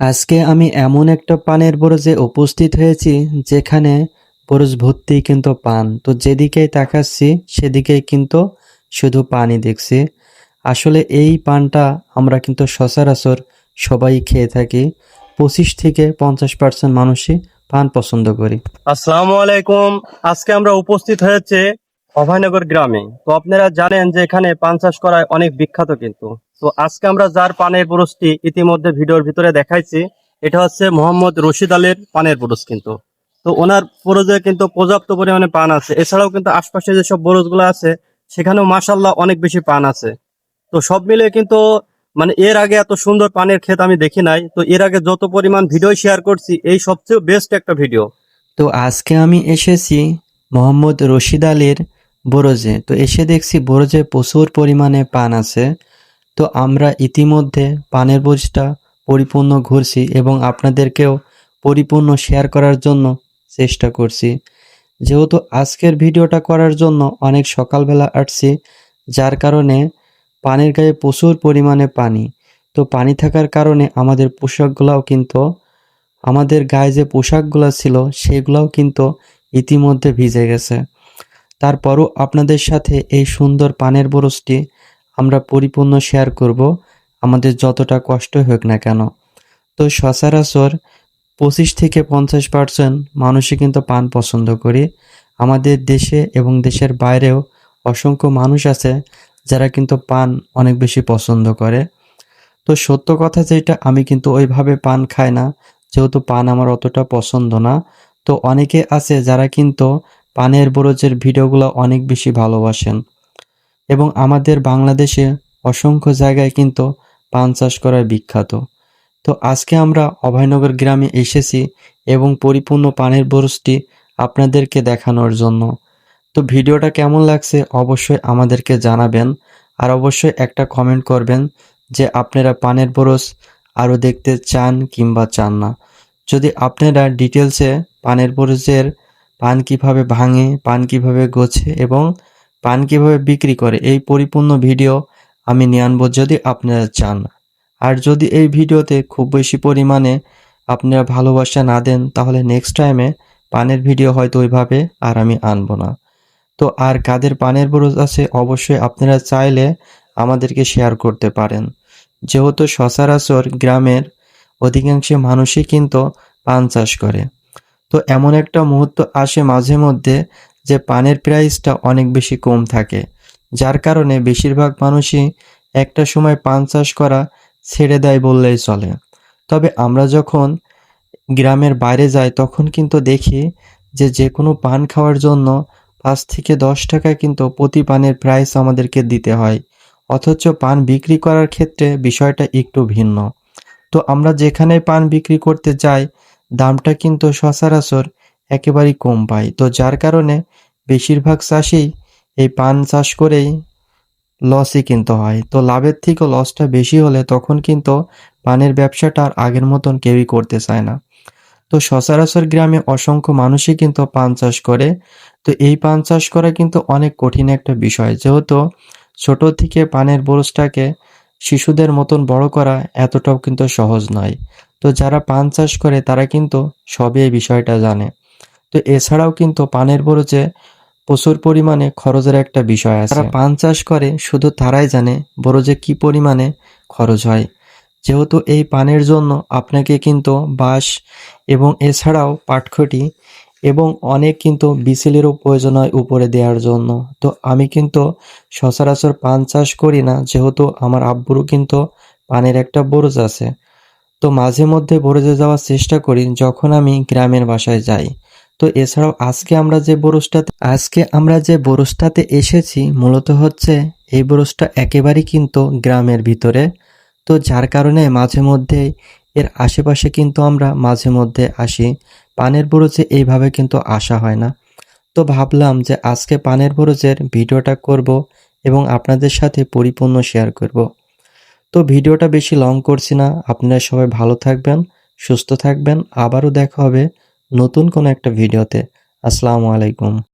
আজকে আমি এমন একটা পানের বরজে উপস্থিত হয়েছি, যেখানে বরজ ভর্তি কিন্তু পান। তো যেদিকেই তাকাচ্ছি, সেদিকেই কিন্তু শুধু পানি দেখছি। আসলে এই পানটা আমরা কিন্তু সচরাচর সবাই খেয়ে থাকি। পঁচিশ থেকে পঞ্চাশ পার্সেন্ট মানুষই পান পছন্দ করি। আসসালামু আলাইকুম। আজকে আমরা উপস্থিত হয়েছে অভয়নগর গ্রামে। তো আপনারা জানেন যে এখানে পান চাষ করায় অনেক বিখ্যাত কিন্তু। তো আজকে আমরা যার পানের পুরুষটি ইতিমধ্যে ভিডিওর ভিতরে দেখাইছি, এটা হচ্ছে মোহাম্মদ রশিদ আলীর পানের পুরুষ কিন্তু। তো ওনার পুরুষে কিন্তু পর্যাপ্ত পরিমাণে পান আছে। এছাড়াও কিন্তু আশপাশে যেসব বরজগুলো আছে, সেখানেও মাসাল্লাহ অনেক বেশি পান আছে। তো সব মিলে কিন্তু মানে এর আগে এত সুন্দর পানের ক্ষেত আমি দেখি নাই। তো এর আগে যত পরিমাণ ভিডিও শেয়ার করছি, এই সবচেয়ে বেস্ট একটা ভিডিও। তো আজকে আমি এসেছি মোহাম্মদ রশিদ আলীর বরজে। তো এসে দেখছি বরজে প্রচুর পরিমাণে পান আছে। তো আমরা ইতিমধ্যে পানের বরজটা পরিপূর্ণ ঘুরছি এবং আপনাদেরকেও পরিপূর্ণ শেয়ার করার জন্য চেষ্টা করছি। যেহেতু আজকের ভিডিওটা করার জন্য অনেক সকালবেলা আসছি, যার কারণে পানির গায়ে প্রচুর পরিমাণে পানি। তো পানি থাকার কারণে আমাদের পোশাকগুলাও কিন্তু, আমাদের গায়ে যে পোশাকগুলো ছিল সেগুলোও কিন্তু ইতিমধ্যে ভিজে গেছে। তারপরও আপনাদের সাথে এই সুন্দর পানের বরসটি আমরা পরিপূর্ণ শেয়ার করব, আমাদের যতটা কষ্ট হোক না কেন। তো সচরাচর পঁচিশ থেকে পঞ্চাশ পার্সেন্ট মানুষই কিন্তু পান পছন্দ করি। আমাদের দেশে এবং দেশের বাইরেও অসংখ্য মানুষ আছে যারা কিন্তু পান অনেক বেশি পছন্দ করে। তো সত্য কথা যেটা, আমি কিন্তু ওইভাবে পান খাই না, যেহেতু পান আমার অতটা পছন্দ না। তো অনেকে আছে যারা কিন্তু পানের বরজের ভিডিওগুলো অনেক বেশি ভালোবাসেন। এবং আমাদের বাংলাদেশে অসংখ্য জায়গায় কিন্তু পান চাষ করায় বিখ্যাত। তো আজকে আমরা অভয়নগর গ্রামে এসেছি এবং পরিপূর্ণ পানের বরজটি আপনাদেরকে দেখানোর জন্য। তো ভিডিওটা কেমন লাগছে অবশ্যই আমাদেরকে জানাবেন আর অবশ্যই একটা কমেন্ট করবেন যে আপনারা পানের বরজ আরও দেখতে চান কিংবা চান না। যদি আপনারা ডিটেলসে পানের বরজের পান কীভাবে ভাঙে, পান কীভাবে গোছে এবং পান কীভাবে বিক্রি করে, এই পরিপূর্ণ ভিডিও আমি নিয়ে আনব যদি আপনারা চান। আর যদি এই ভিডিওতে খুব বেশি পরিমাণে আপনারা ভালোবাসা না দেন, তাহলে নেক্সট টাইমে পানের ভিডিও হয়তো ওইভাবে আর আমি আনব না। তো আর কাদের পানের বরজ আছে, অবশ্যই আপনারা চাইলে আমাদেরকে শেয়ার করতে পারেন। যেহেতু সচরাচর গ্রামের অধিকাংশ মানুষই কিন্তু পান চাষ করে। তো এমন একটা মুহূর্ত আসে মাঝে মধ্যে যে পানের প্রাইসটা অনেক বেশি কম থাকে। যার কারণে বেশিরভাগ মানুষই একটা সময় পান চাষ করা ছেড়ে দেয় বললেই চলে। তবে আমরা যখন গ্রামের বাইরে যাই, তখন কিন্তু দেখি যে যে কোনো পান খাওয়ার জন্য পাঁচ থেকে দশ টাকা কিন্তু প্রতি পানের প্রাইস আমাদেরকে দিতে হয়। অথচ পান বিক্রি করার ক্ষেত্রে বিষয়টা একটু ভিন্ন। তো আমরা যেখানে পান বিক্রি করতে যাই, দামটা কিন্তু সচরাচর একেবারেই কম পাই তো যার কারণে বেশিরভাগ চাষি এই পান চাষ করেই লসই কিন্তু হয়। তো লাভের থেকেও লসটা বেশি হলে তখন কিন্তু পানের ব্যবসাটা আর আগের মতন কেউই করতে চায় না। তো সচরাচর গ্রামে অসংখ্য মানুষই কিন্তু পান চাষ করে। তো এই পান চাষ করা কিন্তু অনেক কঠিন একটা বিষয়। যেহেতু ছোট থেকে পানের বরজটাকে শিশুদের মতন বড় করা এতটাও কিন্তু সহজ নয়। তো যারা পান চাষ করে তারা কিন্তু সবই এই বিষয়টা জানে। তো এছাড়াও কিন্তু পানের বরজে প্রচুর পরিমাণে খরচের একটা বিষয় আছে। যারা পান চাষ করে, শুধু তারাই জানে বরজে কি পরিমাণে খরচ হয়। যেহেতু এই পানের জন্য আপনাকে কিন্তু বাঁশ এবং এছাড়াও পাটখটি এবং অনেক কিন্তু বিসেলেরও প্রয়োজন হয় উপরে দেওয়ার জন্য। তো আমি কিন্তু সচরাচর পান চাষ করি না, যেহেতু আমার আব্বুরও কিন্তু পানের একটা বরজ আছে। তো মাঝে মধ্যে বরজে যাওয়ার চেষ্টা করি যখন আমি গ্রামের বাসায় যাই। তো এছাড়াও আজকে আমরা যে বরজটাতে আজকে আমরা যে বরজটাতে এসেছি, মূলত হচ্ছে এই বরজটা একেবারেই কিন্তু গ্রামের ভিতরে। তো যার কারণে মাঝে মধ্যে এর আশেপাশে কিন্তু আমরা মাঝে মধ্যে আসি। পানের বরজে এইভাবে কিন্তু আসা হয় না। তো ভাবলাম যে আজকে পানের বরজের ভিডিওটা করব এবং আপনাদের সাথে পরিপূর্ণ শেয়ার করব। তো ভিডিওটা বেশি লং করছি না। আপনারা সবাই ভালো থাকবেন, সুস্থ থাকবেন। আবারও দেখা হবে নতুন কোনো একটা ভিডিওতে। আসসালামু আলাইকুম।